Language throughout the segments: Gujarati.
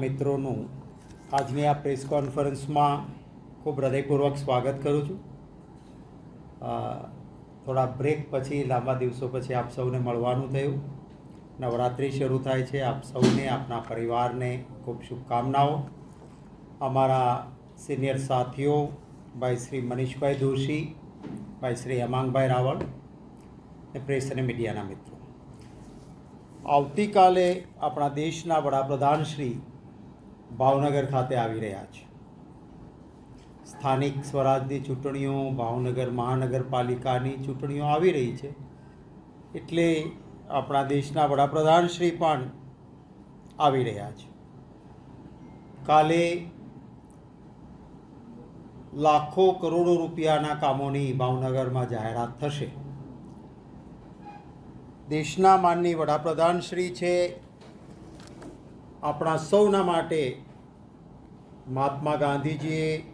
મિત્રોનું આજની આ પ્રેસ કોન્ફરન્સમાં ખૂબ હૃદયપૂર્વક સ્વાગત કરું છું. થોડા બ્રેક પછી, લાંબા દિવસો પછી આપ સૌને મળવાનું થયું. નવરાત્રિ શરૂ થાય છે. આપ સૌને, આપના પરિવારને ખૂબ શુભકામનાઓ. અમારા સિનિયર સાથીઓ ભાઈ શ્રી મનીષભાઈ દોશી ભાઈ શ્રી હેમાંગભાઈ રાવળ ને પ્રેસ અને મીડિયાના મિત્રો. આવતીકાલે આપણા દેશના વડાપ્રધાન શ્રી ભાવનગર ખાતે આવી રહ્યા છે. સ્થાનિક સ્વરાજની ચૂંટણીઓ, ભાવનગર મહાનગરપાલિકાની ચૂંટણીઓ આવી રહી છે. એટલે આપણા દેશના વડાપ્રધાન શ્રી પણ આવી રહ્યા છે. કાલે લાખો કરોડો રૂપિયાના કામોની ભાવનગરમાં જાહેરાત થશે. દેશના માનની વડાપ્રધાન શ્રી છે આપણા સૌના માટે મહાત્મા ગાંધીજીએ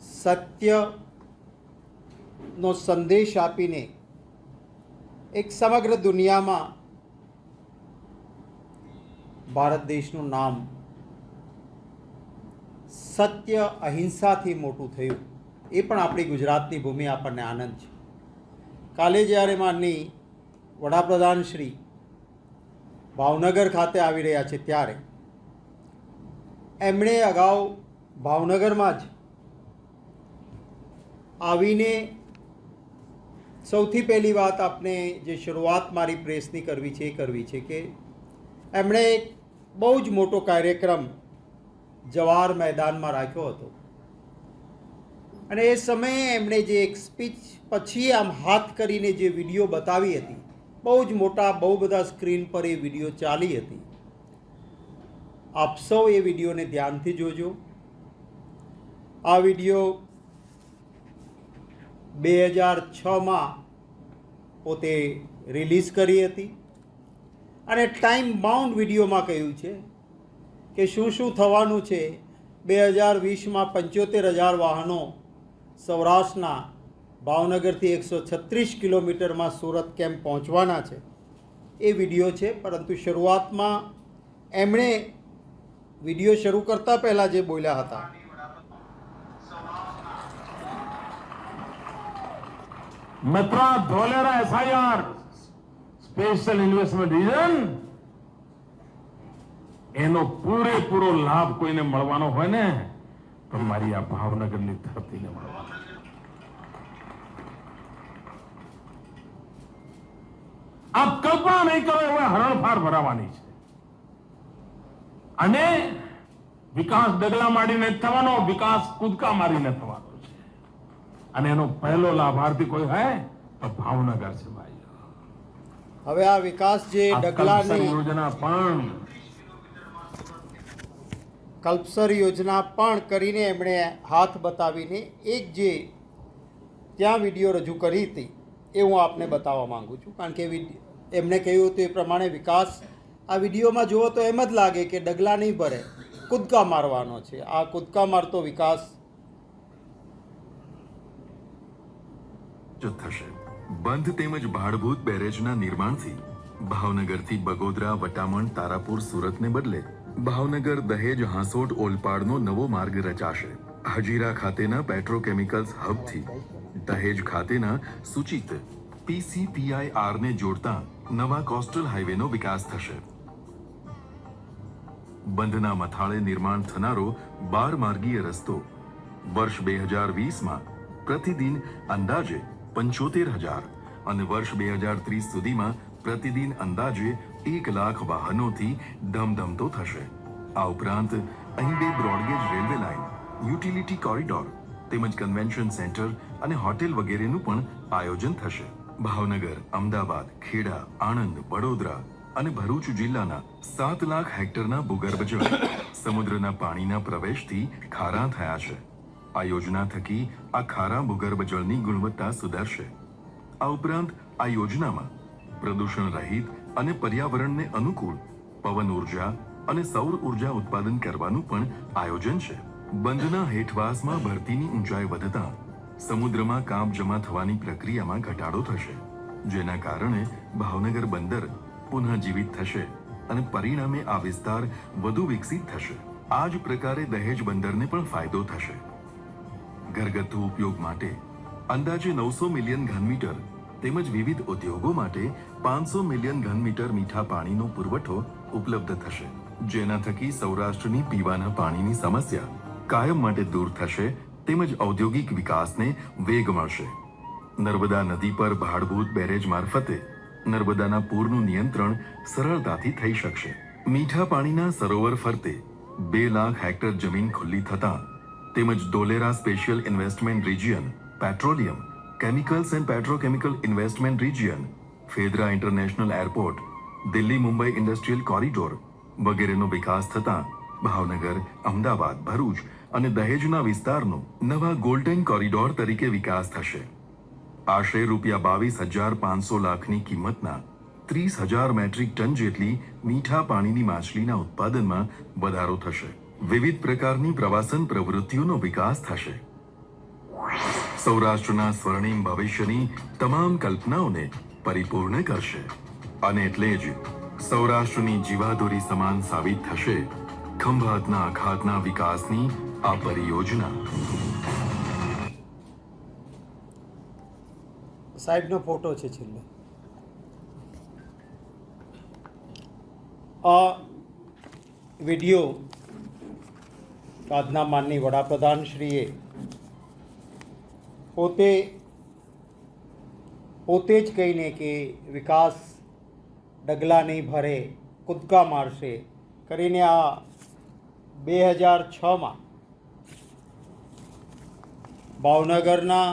સત્યનો સંદેશ આપીને એક સમગ્ર દુનિયામાં ભારત દેશનું નામ સત્ય અહિંસાથી મોટું થયું. એ પણ આપણી ગુજરાતની ભૂમિ આપણને આનંદ છે. કાલે જ્યારે માનની વડાપ્રધાન શ્રી ભાવનગર ખાતે આવી રહ્યા છે ત્યારે. એમણે અગાઉ ભાવનગરમાં જ આવીને સૌથી પહેલી વાત આપને જે શરૂઆત મારી પ્રેસની કરવી છે એ કરવી છે કે એમણે બહુ જ મોટો કાર્યક્રમ જવાહર મેદાનમાં રાખ્યો હતો. અને એ સમયે એમણે જે એક સ્પીચ પછી આમ હાથ કરીને જે વીડિયો બતાવી હતી બહુ જ મોટા, બહુ બધા સ્ક્રીન પર એ વીડિયો ચાલી હતી. આપ સૌ એ વિડીયોને ધ્યાનથી જોજો. આ વીડિયો બે હજાર છમાં પોતે રિલીઝ કરી હતી. અને ટાઈમ બાઉન્ડ વિડીયોમાં કહ્યું છે કે શું શું થવાનું છે. બે હજાર વીસમાં પંચોતેર હજાર વાહનો સૌરાષ્ટ્રના ભાવનગરથી એકસો છત્રીસ કિલોમીટરમાં સુરત કેમ પહોંચવાના છે. એ વીડિયો છે, પરંતુ શરૂઆતમાં એમણે વીડિયો શરૂ કરતાં પહેલાં જે બોલ્યા હતા. Mathura Dholera SIR special investment region એનો પૂરેપૂરો લાભ કોઈને મળવાનો હોય ને, તો મારી આ ભાવનગરની ધરતીને મળવાનો આપ કલ્પના નહીં કરો એવા હરણફાર ભરાવાની છે. અને વિકાસ ડગલા મારીને થવાનો વિકાસ કૂદકા મારીને થવાનો છે. અને એનો પહેલો લાભાર્થી કોઈ હોય તો ભાવનગર છે ભાઈ. હવે આ વિકાસ જે ડગલાની યોજના પણ કલ્પસર યોજના પણ કરીને એમણે હાથ બતાવીને એક જે ત્યાં વીડિયો રજૂ કરી હતી એ હું આપને બતાવવા માગું છું. કારણ કે એમણે કહ્યું હતું એ પ્રમાણે વિકાસ. આ વિડીયોમાં જુઓ તો એમ જ લાગે કે ડગલા નહીં ભરે, કૂદકા મારવાનો છે. આ કૂદકા મારતો વિકાસ. થશે. બંધ તેમજ ભાડભૂત બેરેજના નિર્માણથી ભાવનગરથી બગોદરા, વટામણ, તારાપુર, સુરતને બદલે ભાવનગર દહેજ, હાંસોટ, ઓલપાડનો નવો માર્ગ રચાશે. હજીરા ખાતેના પેટ્રોકેમિકલ્સ હબથી દહેજ ખાતેના સૂચિત PCPIR ને જોડતા નવા કોસ્ટલ હાઈવેનો વિકાસ થશે. બંધના મથાળે નિર્માણ થનારો બાર માર્ગીય રસ્તો વર્ષ બે હજાર વીસમાં પ્રતિદિન અંદાજે પંચોતેર હજાર અને વર્ષ બે હજાર ત્રીસ સુધીમાં પ્રતિદિન અંદાજે એક લાખ વાહનોથી ધમધમતો થશે. આ ઉપરાંત અહીં બે broad gauge railway line, utility corridor તેમજ કન્વેન્શન સેન્ટર અને હોટેલ વગેરેનું પણ આયોજન થશે. ભાવનગર, અમદાવાદ, ખેડા, આણંદ, વડોદરા અને ભરૂચ જિલ્લાના સાત લાખ હેક્ટરના ભૂગર્ભ જળ સમુદ્રના પાણીના પ્રવેશથી ખારા થયા છે. આ યોજના થકી આ ખારા ભૂગર્ભ જળની ગુણવત્તા સુધારશે. આ ઉપરાંત આ યોજનામાં પ્રદૂષણ રહિત અને પર્યાવરણને અનુકૂળ પવન ઊર્જા અને સૌર ઊર્જા ઉત્પાદન કરવાનું પણ આયોજન છે. બંધના હેઠવાસમાં ભરતીની ઊંચાઈ વધતા સમુદ્રમાં કામ જમા થવાની પ્રક્રિયામાં ઘટાડો થશે, જેના કારણે ભાવનગર બંદર પુનઃજીવિત થશે અને પરિણામે આ વિસ્તાર વધુ વિકસિત થશે. આ જ પ્રકારે દહેજ બંદરને પણ ફાયદો થશે. ઘરગથ્થુ ઉપયોગ માટે અંદાજે નવસો મિલિયન ઘનમીટર તેમજ વિવિધ ઉદ્યોગો માટે પાંચસો મિલિયન ઘનમીટર મીઠા પાણીનો પુરવઠો ઉપલબ્ધ થશે. જેના થકી સૌરાષ્ટ્રની પીવાના પાણીની સમસ્યા કાયમ માટે દૂર થશે તેમજ ઔદ્યોગિક વિકાસને વેગ મળશે. નર્મદા નદી પર ભાડભૂત બેરેજ મારફતે નર્મદાના પૂરનું નિયંત્રણ સરળતાથી થઈ શકશે. મીઠા પાણીના સરોવર ફરતે બે લાખ હેક્ટર જમીન ખુલ્લી થતાં તેમજ Dholera special investment region petroleum chemicals and petrochemical investment region, Fedara international airport, Delhi Mumbai industrial corridor વગેરેનો વિકાસ થતાં ભાવનગર, અમદાવાદ, ભરૂચ અને દહેજના વિસ્તારનો નવા ગોલ્ડન કોરિડોર તરીકે વિકાસ થશે. આશરે રૂપિયા બાવીસ હજાર પાંચસો લાખની કિંમતના ત્રીસ હજાર મેટ્રિક ટન જેટલી મીઠા પાણીની માછલીના ઉત્પાદનમાં વધારો થશે. વિવિધ પ્રકારની પ્રવાસન પ્રવૃત્તિઓનો વિકાસ થશે. સૌરાષ્ટ્રના સ્વર્ણિમ ભવિષ્યની તમામ કલ્પનાઓને પરિપૂર્ણ કરશે. અને એટલે જ સૌરાષ્ટ્રની જીવાદોરી સમાન સાબિત થશે. ખંભાતના અખાતના વિકાસની આ પરિયોજના સાહેબનો ફોટો છે છેલ્લે. આ વીડિયો આજના માનની વડાપ્રધાનશ્રીએ પોતે પોતે જ કહીને કે વિકાસ ડગલા નહીં ભરે કૂદકા મારશે. કરીને આ બે હજાર છમાં ભાવનગરના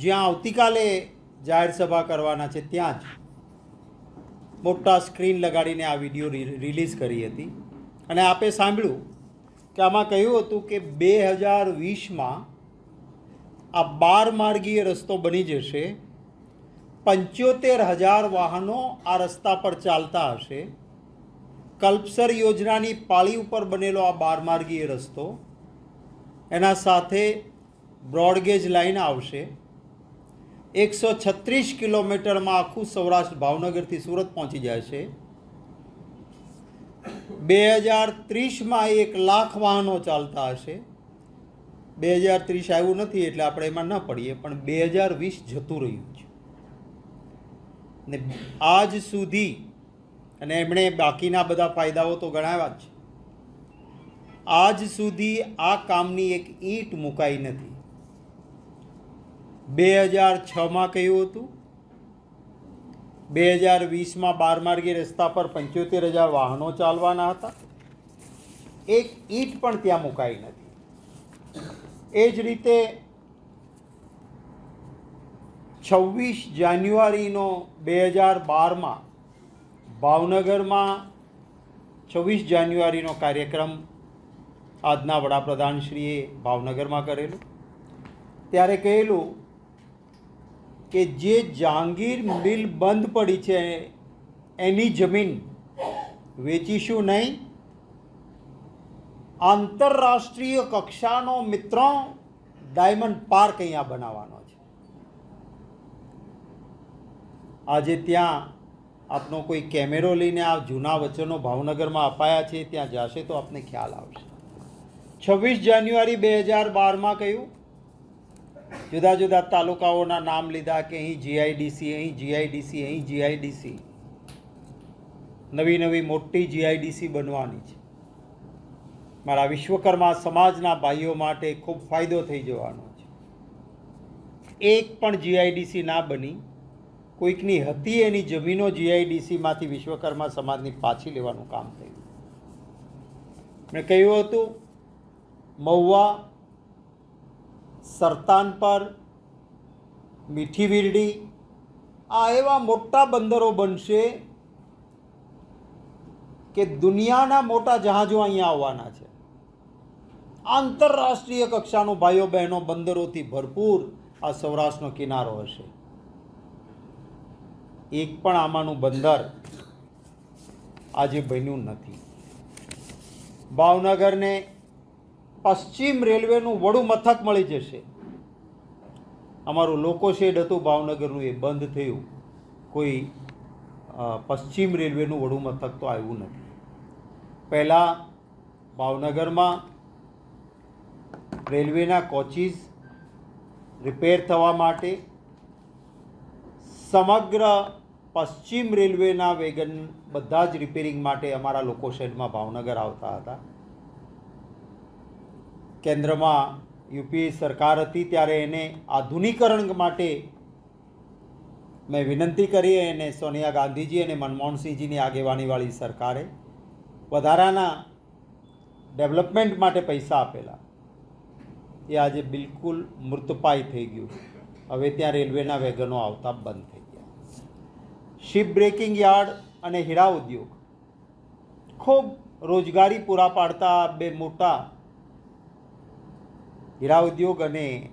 જ્યાં આવતીકાલે જાહેર સભા કરવાના છે, ત્યાં જ મોટા સ્ક્રીન લગાડીને આ વીડિયો રિલીઝ કરી હતી. અને આપે સાંભળ્યું કે આમાં કહ્યું હતું કે બે હજાર વીસમાં આ બાર માર્ગીય રસ્તો બની જશે, પંચોતેર હજાર વાહનો આ રસ્તા પર ચાલતા હશે, કલ્પસર યોજનાની પાળી ઉપર બનેલો આ બારમાર્ગીય રસ્તો, એના સાથે બ્રોડગેજ લાઈન આવશે. એકસો છત્રીસ કિલોમીટરમાં આખું સૌરાષ્ટ્ર ભાવનગરથી સુરત પહોંચી જાય છે બે હજાર ત્રીસમાં એક લાખ વાહનો ચાલતા હશે. બે હજાર ત્રીસ આવ્યું નથી એટલે આપણે એમાં ન પડીએ, પણ બે હજાર વીસ જતું રહ્યું છે. ને આજ સુધી, અને એમણે બાકીના બધા ફાયદાઓ તો ગણાવ્યા જ છે, આજ સુધી આ કામની એક ઈંટ મુકાઈ નથી. બે હજાર છમાં કહ્યું હતું? બે હજાર વીસમાં બારમાર્ગી રસ્તા પર પંચોતેર હજાર વાહનો ચાલવાના હતા. એક ઈંટ પણ ત્યાં મુકાઈ નથી. એ જ રીતે છવ્વીસ જાન્યુઆરીનો બે હજાર બારમાં ભાવનગરમાં છવ્વીસ જાન્યુઆરીનો કાર્યક્રમ આજના વડાપ્રધાનશ્રીએ ભાવનગરમાં કરેલો. ત્યારે કહેલું કે જે જહાંગીર મિલ બંધ પડી છે, એની જમીન વેચીશું નહીં? આંતરરાષ્ટ્રીય કક્ષાનો મિત્રો ડાયમંડ પાર્ક અહીંયા બનાવવાનો છે. આજે ત્યાં આપનો કોઈ કેમેરો લઈને આ જૂના વચનો ભાવનગરમાં અપાયા છે, ત્યાં જશે તો આપને ખ્યાલ આવશે. છવ્વીસ જાન્યુઆરી બે હજાર બારમાં કહ્યું જુદા જુદા તાલુકાઓના નામ લીધા કે અહીં જીઆઈડીસી અહીં જીઆઈડીસી અહીં જીઆઈડીસી નવી નવી મોટી જીઆઈડીસી બનવાની છે. મારા વિશ્વકર્મા સમાજના ભાઈઓ માટે ખૂબ ફાયદો થઈ જવાનો છે. એક પણ જીઆઈડીસી ના બની, કોઈકની હતી એની જમીનો જીઆઈડીસીમાંથી વિશ્વકર્મા સમાજની પાછી લેવાનું કામ થયું. મેં કહ્યું હતું, મહુવા સરતાન પર, મીઠી વીરડી, આ એવા મોટા બંદરો બનશે કે દુનિયાના મોટા જહાજો અહીંયા આવવાના છે. આંતરરાષ્ટ્રીય કક્ષાનો ભાઈઓ બહેનો બંદરોથી ભરપૂર આ સૌરાષ્ટ્રનો કિનારો હશે. એક પણ આમાંનું બંદર આજે બન્યું નથી. ભાવનગરને પશ્ચિમ રેલવેનું વડું મથક મળી જશે. અમારું લોકો શેડ હતું, ભાવનગરનું એ બંધ થયું. કોઈ પશ્ચિમ રેલવેનું વડું મથક તો આવ્યું નથી. પહેલાં ભાવનગરમાં રેલવેના કોચીસ રિપેર થવા માટે સમગ્ર પશ્ચિમ રેલવેના વેગન બધા જ રિપેરિંગ માટે અમારા લોકો શેડમાં ભાવનગર આવતા હતા. કેન્દ્રમાં યુપીએ સરકાર હતી ત્યારે એને આધુનિકરણ માટે મેં વિનંતી કરી એને સોનિયા ગાંધીજી અને મનમોહનસિંહજીની આગેવાનીવાળી સરકારે વધારાના ડેવલપમેન્ટ માટે પૈસા આપેલા. એ આજે બિલકુલ મૃતપાય થઈ ગયું હવે ત્યાં રેલવેના વેગનો આવતા બંધ થઈ ગયા. શિપ બ્રેકિંગ યાર્ડ અને હીરા ઉદ્યોગ ખૂબ રોજગારી પૂરા પાડતા બે મોટા હીરા ઉદ્યોગ અને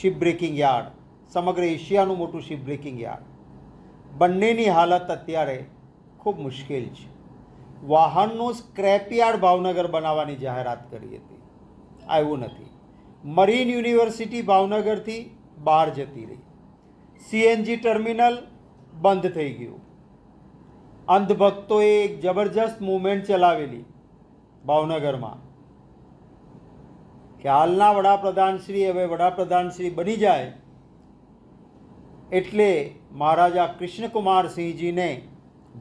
શિપ બ્રેકિંગ યાર્ડ સમગ્ર એશિયાનું મોટું શિપ બ્રેકિંગ યાર્ડ બંનેની હાલત અત્યારે ખૂબ મુશ્કેલ છે. વાહનનું સ્ક્રેપ યાર્ડ ભાવનગર બનાવવાની જાહેરાત કરી હતી. આવ્યું નથી. મરીન યુનિવર્સિટી ભાવનગરથી બહાર જતી રહી. સીએનજી ટર્મિનલ બંધ થઈ ગયું. અંધભક્તોએ એક જબરજસ્ત મૂવમેન્ટ ચલાવેલી ભાવનગરમાં. કે હાલના વડાપ્રધાનશ્રી, હવે વડાપ્રધાનશ્રી બની જાય એટલે મહારાજા કૃષ્ણકુમારસિંહજીને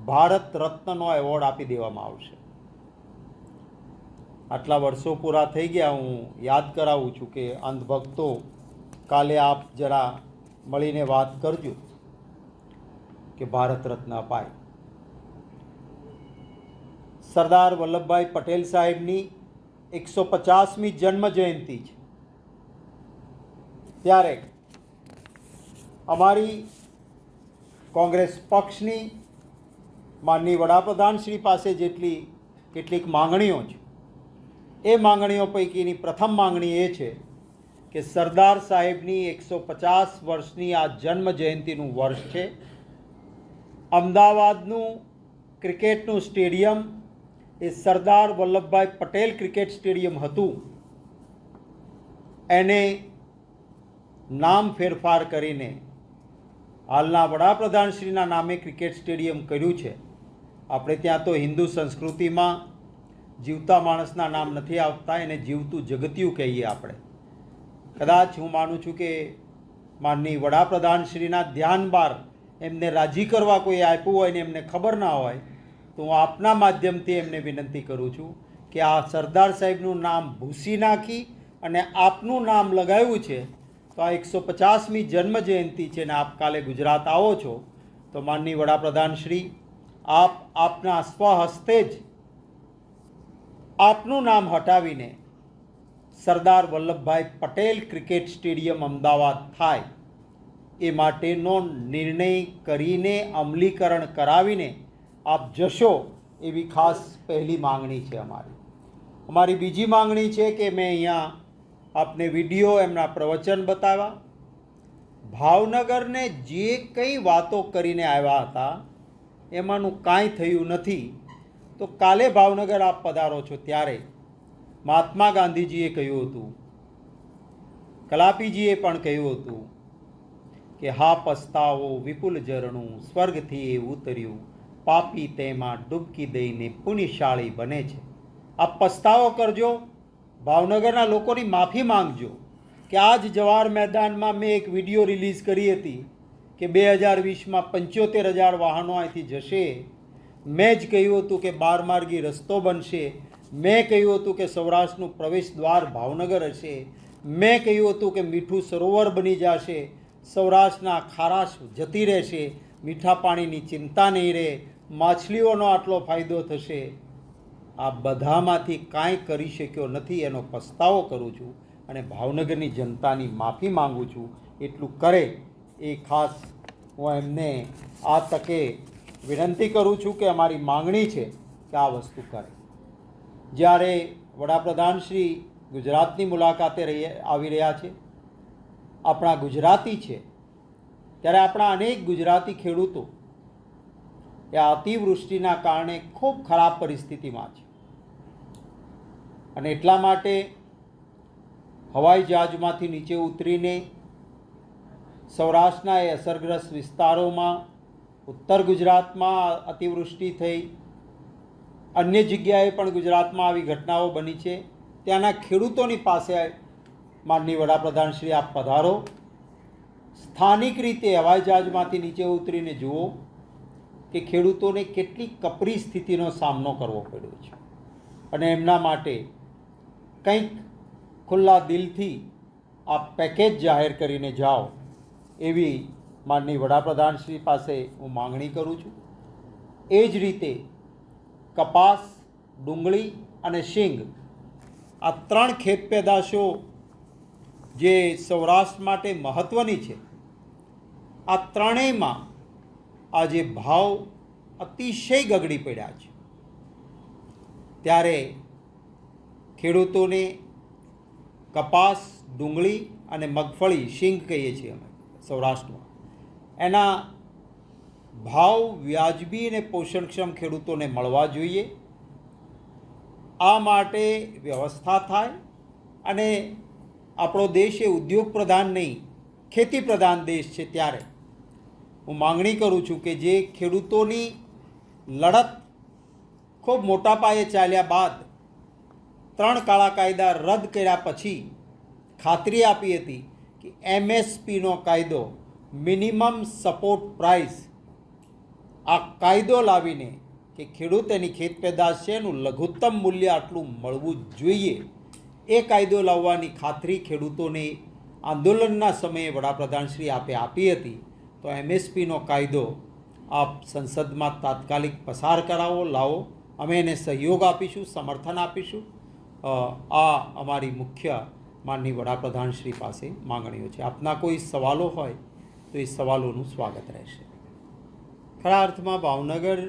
ભારત રત્નનો એવોર્ડ આપી દેવામાં આવશે. આટલા વર્ષો પૂરા થઈ ગયા, હું યાદ કરાવું છું કે અંધભક્તો કાલે આપ જરા મળીને વાત કરજો કે ભારત રત્ન અપાય. સરદાર વલ્લભભાઈ પટેલ સાહેબની એકસો પચાસમી જન્મ જયંતિ છે. ત્યારે અમારી કોંગ્રેસ પક્ષની માનની વડાપ્રધાન શ્રી પાસે જેટલી કેટલીક માંગણીઓ છે, એ માંગણીઓ પૈકીની પ્રથમ માંગણી એ છે કે સરદાર સાહેબની એકસો પચાસ વર્ષની આ જન્મ જયંતિનું વર્ષ છે. અમદાવાદનું ક્રિકેટનું સ્ટેડિયમ એ સરદાર વલ્લભભાઈ પટેલ ક્રિકેટ સ્ટેડિયમ હતું. એને નામ ફેરફાર કરીને હાલના વડાપ્રધાનશ્રીના નામે ક્રિકેટ સ્ટેડિયમ કર્યું છે. આપણે ત્યાં તો હિન્દુ સંસ્કૃતિમાં જીવતા માણસના નામ નથી આવતા, એને જીવતું જગતિયું કહીએ આપણે. કદાચ હું માનું છું કે માનની વડાપ્રધાનશ્રીના ધ્યાન બાર એમને રાજી કરવા કોઈ આપ્યું હોય ને એમને ખબર ના હોય તો હું આપના માધ્યમથી એમને વિનંતી કરું છું કે આ સરદાર સાહેબનું નામ ભૂસી નાખી અને આપનું નામ લગાવ્યું છે તો આ એકસો પચાસમી જન્મ જયંતિ છે ને આપ કાલે ગુજરાત આવો છો તો માનની વડાપ્રધાન શ્રી, આપ આપના સ્વહસ્તે જ આપનું નામ હટાવીને સરદાર વલ્લભભાઈ પટેલ ક્રિકેટ સ્ટેડિયમ અમદાવાદ થાય એ માટેનો નિર્ણય કરીને અમલીકરણ કરાવીને આપ જશો એવી ખાસ પહેલી માંગણી છે અમારી. અમારી બીજી માંગણી છે કે મેં અહીંયા આપને વીડિયો એમના પ્રવચન બતાવ્યા. ભાવનગરને જે કંઈ વાતો કરીને આવ્યા હતા, એમાંનું કાંઈ થયું નથી. તો કાલે ભાવનગર આપ પધારો છો ત્યારે, મહાત્મા ગાંધીજીએ કહ્યું હતું, કલાપીજીએ પણ કહ્યું હતું કે, હા, પસ્તાવો વિપુલ ઝરણું સ્વર્ગથી એ ઉતર્યું. પાપી તેમાં ડૂબકી દઈને પુણ્યશાળી બને છે. આ પસ્તાવો કરજો. ભાવનગરના લોકોની માફી માંગજો કે આજ જવાહર મેદાનમાં મેં એક વીડિયો રિલીઝ કરી હતી કે બે હજાર વીસમાં પંચોતેર હજાર વાહનો અહીંથી જશે. મેં જ કહ્યું હતું કે બારમાર્ગી રસ્તો બનશે. મેં કહ્યું હતું કે સૌરાષ્ટ્રનું પ્રવેશ દ્વાર ભાવનગર હશે. મેં કહ્યું હતું કે મીઠું સરોવર બની જશે. સૌરાષ્ટ્રના ખારાશ જતી રહેશે, મીઠા પાણીની ચિંતા નહીં રહે, માછલીઓનો આટલો ફાયદો થશે. આ બધામાંથી કાંઈ કરી શક્યો નથી, એનો પસ્તાવો કરું છું અને ભાવનગરની જનતાની માફી માંગુ છું. એટલું કરે એ ખાસ હું એમને આ તકે વિનંતી કરું છું કે અમારી માંગણી છે કે આ વસ્તુ કરે. જ્યારે વડાપ્રધાન શ્રી ગુજરાતની મુલાકાતે રહી આવી રહ્યા છે આપણા ગુજરાતી છે. ત્યારે આપણા અનેક ગુજરાતી ખેડૂતો એ અતિવૃષ્ટિના કારણે ખૂબ ખરાબ પરિસ્થિતિમાં છે. અને એટલા માટે હવાઈ જહાજમાંથી નીચે ઉતરીને સૌરાષ્ટ્રના એ અસરગ્રસ્ત વિસ્તારોમાં ઉત્તર ગુજરાતમાં અતિવૃષ્ટિ થઈ, અન્ય જગ્યાએ પણ ગુજરાતમાં આવી ઘટનાઓ બની છે. ત્યાંના ખેડૂતોની પાસે માનની વડાપ્રધાન શ્રી, આપ પધારો. સ્થાનિક રીતે હવાઈ જહાજમાંથી નીચે ઉતરીને જુઓ કે ખેડૂતોને કેટલી કપરી સ્થિતિનો સામનો કરવો પડ્યો છે. અને એમના માટે કંઈક ખુલ્લા દિલથી આ પેકેજ જાહેર કરીને જાઓ એવી માનની વડાપ્રધાનશ્રી પાસે હું માંગણી કરું છું. એ જ રીતે કપાસ, ડુંગળી અને શીંગ આ ત્રણ ખેત પેદાશો જે સૌરાષ્ટ્ર માટે મહત્ત્વની છે. આ ત્રણેયમાં આજે ભાવ અતિશય ગગડી પડ્યા છે. ત્યારે ખેડૂતોને કપાસ, ડુંગળી અને મગફળી, શીંગ કહીએ છીએ અમે સૌરાષ્ટ્રમાં. એના ભાવ વ્યાજબી અને પોષણક્ષમ ખેડૂતોને મળવા જોઈએ. આ માટે વ્યવસ્થા થાય અને આપણો દેશ એ ઉદ્યોગ પ્રધાન નહીં, ખેતી પ્રધાન દેશ છે ત્યારે. હું માંગણી કરું છું કે જે ખેડૂતોની લડત ખૂબ મોટા પાયે ચાલ્યા બાદ ત્રણ કાળા કાયદા રદ કર્યા પછી ખાતરી આપી હતી કે એમએસપીનો કાયદો મિનિમમ સપોર્ટ પ્રાઇસ આ કાયદો લાવીને કે ખેડૂત એની ખેત પેદાશ છે એનું લઘુત્તમ મૂલ્ય આટલું મળવું જોઈએ. એ કાયદો લાવવાની ખાતરી ખેડૂતોને આંદોલનના સમયે વડાપ્રધાનશ્રી આપે આપી હતી. તો એમએસપીનો કાયદો, આપ સંસદમાં તાત્કાલિક પસાર કરાવો, લાવો. અમે એને સહયોગ આપીશું, સમર્થન આપીશું. આ અમારી મુખ્ય માનની વડાપ્રધાનશ્રી પાસે માંગણીઓ છે. આપના કોઈ સવાલો હોય તો એ સવાલોનું સ્વાગત રહેશે. ખરા અર્થમાં ભાવનગર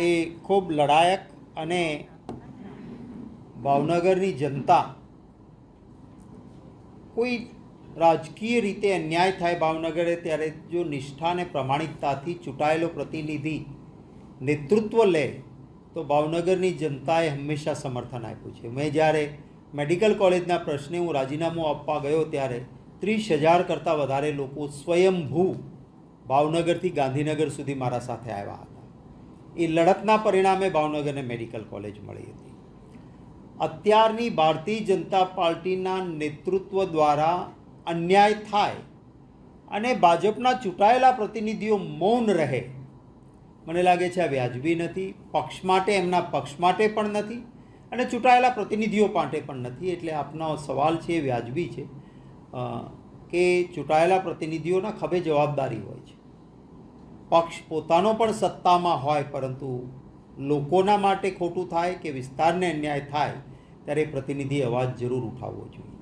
એ ખૂબ લડાયક અને ભાવનગરની જનતા કોઈ રાજકીય રીતે અન્યાય થાય ભાવનગરે, ત્યારે જો નિષ્ઠા અને પ્રમાણિકતાથી ચૂંટાયેલો પ્રતિનિધિ નેતૃત્વ લે, તો ભાવનગરની જનતાએ હંમેશા સમર્થન આપ્યું છે. મેં જ્યારે મેડિકલ કોલેજના પ્રશ્ને હું રાજીનામું આપવા ગયો, ત્યારે ત્રીસ હજાર કરતાં વધારે લોકો સ્વયંભૂ ભાવનગરથી ગાંધીનગર સુધી મારા સાથે આવ્યા હતા. એ લડતના પરિણામે ભાવનગરને મેડિકલ કોલેજ મળી હતી. અત્યારની ભારતીય જનતા પાર્ટીના નેતૃત્વ દ્વારા અન્યાય થાય અને ભાજપના ચૂંટાયેલા પ્રતિનિધિઓ મૌન રહે. મને લાગે છે આ વ્યાજબી નથી, પક્ષ માટે, એમના પક્ષ માટે પણ નથી અને ચૂંટાયેલા પ્રતિનિધિઓ માટે પણ નથી. એટલે આપનો સવાલ છે એ વ્યાજબી છે કે ચૂંટાયેલા પ્રતિનિધિઓના ખભે જવાબદારી હોય છે. પક્ષ પોતાનો પણ સત્તામાં હોય, પરંતુ લોકોના માટે ખોટું થાય કે વિસ્તારને અન્યાય થાય ત્યારે પ્રતિનિધિ અવાજ જરૂર ઉઠાવવો જોઈએ.